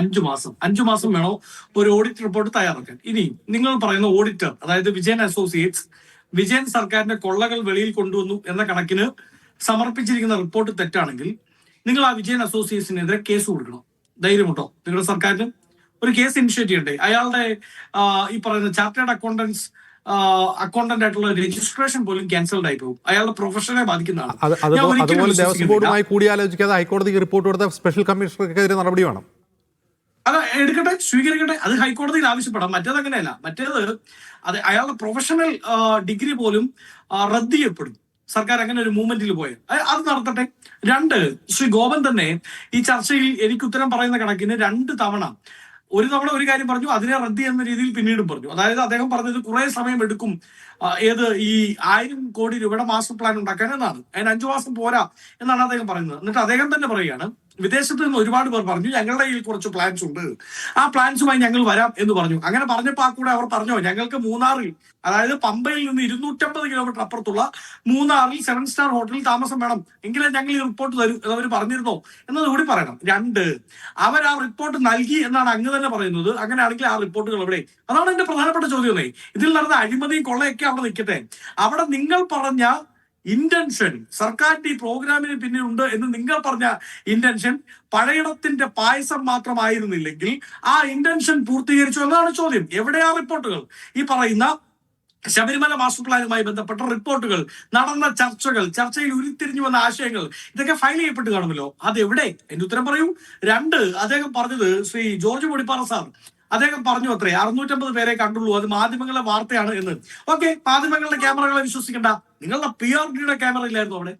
അഞ്ചു മാസം. അഞ്ചു മാസം വേണോ? ഒരു ഓഡിറ്റ് റിപ്പോർട്ട് തയ്യാറാക്കാൻ. ഇനി നിങ്ങൾ പറയുന്ന ഓഡിറ്റർ അതായത് വിജയൻ അസോസിയേറ്റ്സ് വിജയൻ സർക്കാരിന്റെ കൊള്ളകൾ വെളിയിൽ കൊണ്ടുവന്നു എന്ന കണക്കിന് സമർപ്പിച്ചിരിക്കുന്ന റിപ്പോർട്ട് തെറ്റാണെങ്കിൽ നിങ്ങൾ ആ വിജയൻ അസോസിയേറ്റ്സിനെതിരെ കേസ് കൊടുക്കണം. ധൈര്യമുണ്ടോ നിങ്ങളുടെ സർക്കാരിന്? ഒരു കേസ് ഇനിഷ്യേറ്റ് ചെയ്യണ്ടേ? അയാളുടെ ഈ പറയുന്ന ചാർട്ടേഡ് അക്കൗണ്ടൻസ് അക്കൗണ്ടന്റ് ആയിട്ടുള്ള രജിസ്ട്രേഷൻ പോലും ക്യാൻസൽഡ് ആയി പോകും. അയാളുടെ പ്രൊഫഷനെ ബാധിക്കുന്നതാണ് അതുപോലെ ദേവസ്വം. ബോർഡുമായി കൂടിയാലോചിക്കാതെ ഹൈക്കോടതിക്ക് റിപ്പോർട്ട് കൊടുത്ത സ്പെഷ്യൽ കമ്മീഷണർക്കെതിരെ നടപടി വേണം. അത് എടുക്കട്ടെ സ്വീകരിക്കട്ടെ അത് ഹൈക്കോടതിയിൽ ആവശ്യപ്പെടാം. മറ്റേത് അങ്ങനെയല്ല. മറ്റേത് അത് അയാളുടെ പ്രൊഫഷണൽ ഡിഗ്രി പോലും റദ്ദ് ചെയ്യപ്പെടും. സർക്കാർ അങ്ങനെ ഒരു മൂവ്മെന്റിൽ പോയത് അത് നടത്തട്ടെ. രണ്ട് ശ്രീ ഗോപൻ തന്നെ ഈ ചർച്ചയിൽ എനിക്ക് ഉത്തരം പറയുന്ന കണക്കിന് രണ്ട് തവണ ഒരു തവണ ഒരു കാര്യം പറഞ്ഞു അതിനെ റദ്ദ് ചെയ്യുന്ന രീതിയിൽ പിന്നീടും പറഞ്ഞു. അതായത് അദ്ദേഹം പറഞ്ഞത് കുറെ സമയം എടുക്കും ഏത് ഈ ആയിരം കോടി രൂപയുടെ മാസ്റ്റർ പ്ലാൻ ഉണ്ടാക്കാൻ എന്നാണ്. അതിന് അഞ്ചു മാസം പോരാ എന്നാണ് അദ്ദേഹം പറയുന്നത്. എന്നിട്ട് അദ്ദേഹം തന്നെ പറയുകയാണ് വിദേശത്ത് നിന്ന് ഒരുപാട് പേർ പറഞ്ഞു ഞങ്ങളുടെ കയ്യിൽ കുറച്ച് പ്ലാൻസ് ഉണ്ട്. ആ പ്ലാൻസുമായി ഞങ്ങൾ വരാം എന്ന് പറഞ്ഞു. അങ്ങനെ പറഞ്ഞപ്പോൾ ആ കൂടെ അവർ പറഞ്ഞോ ഞങ്ങൾക്ക് മൂന്നാറിൽ അതായത് പമ്പയിൽ നിന്ന് ഇരുന്നൂറ്റമ്പത് കിലോമീറ്റർ അപ്പുറത്തുള്ള മൂന്നാറിൽ സെവൻ സ്റ്റാർ ഹോട്ടലിൽ താമസം വേണം. എങ്കിലും ഞങ്ങൾ ഈ റിപ്പോർട്ട് തരൂ എന്ന് അവർ പറഞ്ഞിരുന്നോ. എന്നത് കൂടി പറയണം. രണ്ട് അവർ ആ റിപ്പോർട്ട് നൽകി എന്നാണ് അങ്ങ് തന്നെ പറയുന്നത്. അങ്ങനെയാണെങ്കിൽ ആ റിപ്പോർട്ടുകൾ എവിടെ? അതാണ് എന്റെ പ്രധാനപ്പെട്ട ചോദ്യമേ ഇതിൽ നടന്ന അഴിമതിയും കൊള്ളയൊക്കെ അവിടെ നിൽക്കട്ടെ. അവിടെ നിങ്ങൾ പറഞ്ഞ ഇന്റൻഷൻ സർക്കാരിന്റെ ഈ പ്രോഗ്രാമിന് പിന്നിലുണ്ട് എന്ന് നിങ്ങൾ പറഞ്ഞ ഇന്റൻഷൻ പഴയണത്തിന്റെ പായസം മാത്രമായിരുന്നില്ലെങ്കിൽ ആ ഇന്റൻഷൻ പൂർത്തീകരിച്ചു എന്നതാണ് ചോദ്യം. എവിടെയാ റിപ്പോർട്ടുകൾ? ഈ പറയുന്ന ശബരിമല മാസ്റ്റർ പ്ലാനുമായി ബന്ധപ്പെട്ട റിപ്പോർട്ടുകൾ നടന്ന ചർച്ചകൾ ചർച്ചയിൽ ഉരുത്തിരിഞ്ഞു വന്ന ആശയങ്ങൾ ഇതൊക്കെ ഫയൽ ചെയ്യപ്പെട്ട് കാണുമല്ലോ. അതെവിടെ? എന്റെ ഉത്തരം പറയൂ. രണ്ട് അദ്ദേഹം പറഞ്ഞത് ശ്രീ ജോർജ് പൊടിപ്പാറ സാർ അദ്ദേഹം പറഞ്ഞു അത്രേ. അറുന്നൂറ്റമ്പത് പേരെ കണ്ടുള്ളൂ. അത് മാധ്യമങ്ങളുടെ വാർത്തയാണ് എന്ന്. ഓക്കെ മാധ്യമങ്ങളുടെ ക്യാമറകളെ വിശ്വസിക്കണ്ട. നിങ്ങളുടെ പി ആർ ഡിയുടെ ക്യാമറ ഇല്ലായിരുന്നു അവിടെ.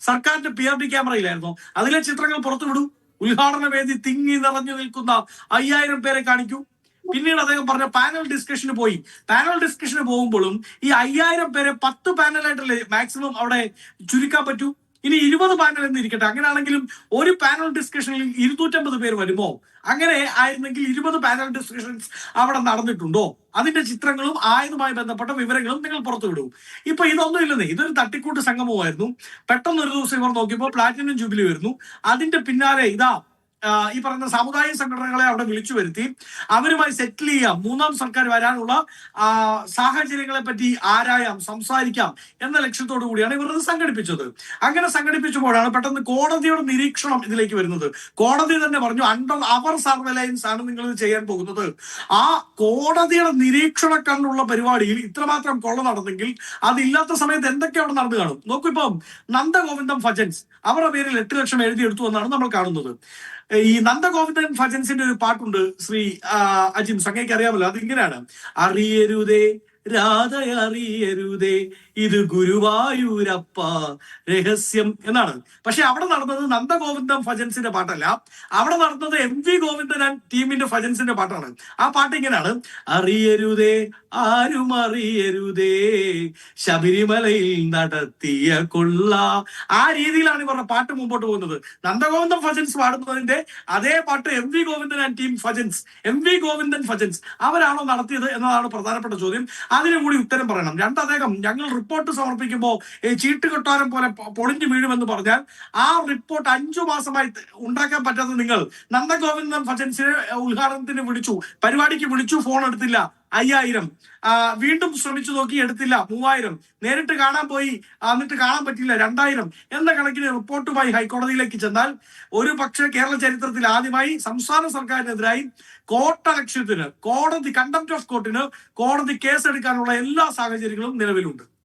സർക്കാരിന്റെ പി ആർ ഡി ക്യാമറ ഇല്ലായിരുന്നോ. അതിലെ ചിത്രങ്ങൾ പുറത്തുവിടൂ. ഉദ്ഘാടന വേദി തിങ്ങി നിറഞ്ഞു നിൽക്കുന്ന അയ്യായിരം പേരെ കാണിക്കൂ. പിന്നീട് അദ്ദേഹം പറഞ്ഞ പാനൽ ഡിസ്കഷന് പോയി. പാനൽ ഡിസ്കഷന് പോകുമ്പോഴും ഈ അയ്യായിരം പേരെ പത്ത് പാനലായിട്ടല്ലേ മാക്സിമം അവിടെ ചുരുക്കാൻ പറ്റൂ? ഇനി ഇരുപത് പാനൽ എന്ന് ഇരിക്കട്ടെ അങ്ങനെയാണെങ്കിലും ഒരു പാനൽ ഡിസ്കഷനിൽ ഇരുന്നൂറ്റമ്പത് പേര് വരുമോ അങ്ങനെ ആയിരുന്നെങ്കിൽ ഇരുപത് പാനൽ ഡിസ്കഷൻസ് അവിടെ നടന്നിട്ടുണ്ടോ? അതിന്റെ ചിത്രങ്ങളും ആയതുമായി ബന്ധപ്പെട്ട വിവരങ്ങളും നിങ്ങൾ പുറത്തു വിടും. ഇപ്പൊ ഇതൊന്നും ഇല്ലെന്നേ. ഇതൊരു തട്ടിക്കൂട്ട് സംഗമമായിരുന്നു. പെട്ടെന്ന് ഒരു ദിവസം ഇവർ നോക്കിയപ്പോൾ പ്ലാറ്റിനം ജൂബിലി വരുന്നു. അതിന്റെ പിന്നാലെ ഇതാ ഈ പറയുന്ന സാമുദായിക സംഘടനകളെ അവിടെ വിളിച്ചു വരുത്തി. അവരുമായി സെറ്റിൽ ചെയ്യാം. മൂന്നാം സർക്കാർ വരാനുള്ള സാഹചര്യങ്ങളെ പറ്റി ആരായാം സംസാരിക്കാം എന്ന ലക്ഷ്യത്തോടു കൂടിയാണ് ഇവർ ഇത് സംഘടിപ്പിച്ചത്. അങ്ങനെ സംഘടിപ്പിച്ചപ്പോഴാണ് പെട്ടെന്ന് കോടതിയുടെ നിരീക്ഷണം ഇതിലേക്ക് വരുന്നത്. കോടതി തന്നെ പറഞ്ഞു അണ്ടർ അവർ സർവലയൻസ് ആണ് നിങ്ങൾ ഇത് ചെയ്യാൻ പോകുന്നത്. ആ കോടതിയുടെ നിരീക്ഷണ കണ്ണുള്ള പരിപാടിയിൽ ഇത്രമാത്രം കൊള്ള നടന്നെങ്കിൽ അതില്ലാത്ത സമയത്ത് എന്തൊക്കെ അവിടെ നടന്നു കാണും? നോക്കൂ ഇപ്പം നന്ദഗോവിന്ദം ഫജൻസ് അവരുടെ പേരിൽ എട്ട് ലക്ഷം എഴുതിയെടുത്തു എന്നാണ് നമ്മൾ കാണുന്നത്. ഈ നന്ദഗോവിന്ദൻ ഭജൻസിന്റെ ഒരു പാട്ടുണ്ട് ശ്രീ അജിം. സംഗയ്ക്ക് അറിയാമല്ലോ അതിങ്ങനെയാണ് അറിയരുതേ രാധ അറിയരുതേ ഇത് ഗുരുവായൂരപ്പ രഹസ്യം എന്നാണ്. പക്ഷെ അവിടെ നടന്നത് നന്ദഗോവിന്ദം ഫജൻസിന്റെ പാട്ടല്ല. അവിടെ നടന്നത് എം വി ഗോവിന്ദൻ ടീമിന്റെ ഫജൻസിന്റെ പാട്ടാണ്. ആ പാട്ട് ഇങ്ങനെയാണ്. അറിയരുതേ ആരും അറിയരുതേ ശബരിമലയിൽ നടത്തിയ കൊള്ള ആ രീതിയിലാണ് ഇവരുടെ പാട്ട് മുമ്പോട്ട് പോകുന്നത്. നന്ദഗോവിന്ദൻ ഫജൻസ് പാടുന്നതിന്റെ അതേ പാട്ട് M V Govindan and team bhajans M V Govindan bhajans അവരാണോ നടത്തിയത് എന്നതാണ് പ്രധാനപ്പെട്ട ചോദ്യം. അതിനും കൂടി ഉത്തരം പറയണം. രണ്ട് അദ്ദേഹം ഞങ്ങൾ റിപ്പോർട്ട് സമർപ്പിക്കുമ്പോൾ ചീട്ട് കൊട്ടാരം പോലെ പൊളിഞ്ഞു വീഴുമെന്ന് പറഞ്ഞാൽ ആ റിപ്പോർട്ട് അഞ്ചു മാസമായി ഉണ്ടാക്കാൻ പറ്റാത്ത നിങ്ങൾ നന്ദഗോവിന്ദൻ ഫജൻസിനെ ഉദ്ഘാടനത്തിന് വിളിച്ചു പരിപാടിക്ക് വിളിച്ചു ഫോൺ എടുത്തില്ല. അയ്യായിരം. വീണ്ടും ശ്രമിച്ചു നോക്കി എടുത്തില്ല. മൂവായിരം. നേരിട്ട് കാണാൻ പോയി. എന്നിട്ട് കാണാൻ പറ്റില്ല. രണ്ടായിരം. എന്ന കണക്കിന് റിപ്പോർട്ടുമായി ഹൈക്കോടതിയിലേക്ക് ചെന്നാൽ ഒരു പക്ഷേ കേരള ചരിത്രത്തിൽ ആദ്യമായി സംസ്ഥാന സർക്കാരിനെതിരായി കോട്ടലക്ഷ്യത്തിന് കോടതി കണ്ടംപ്റ്റ് ഓഫ് കോർട്ടിന് കോടതി കേസെടുക്കാനുള്ള എല്ലാ സാഹചര്യങ്ങളും നിലവിലുണ്ട്.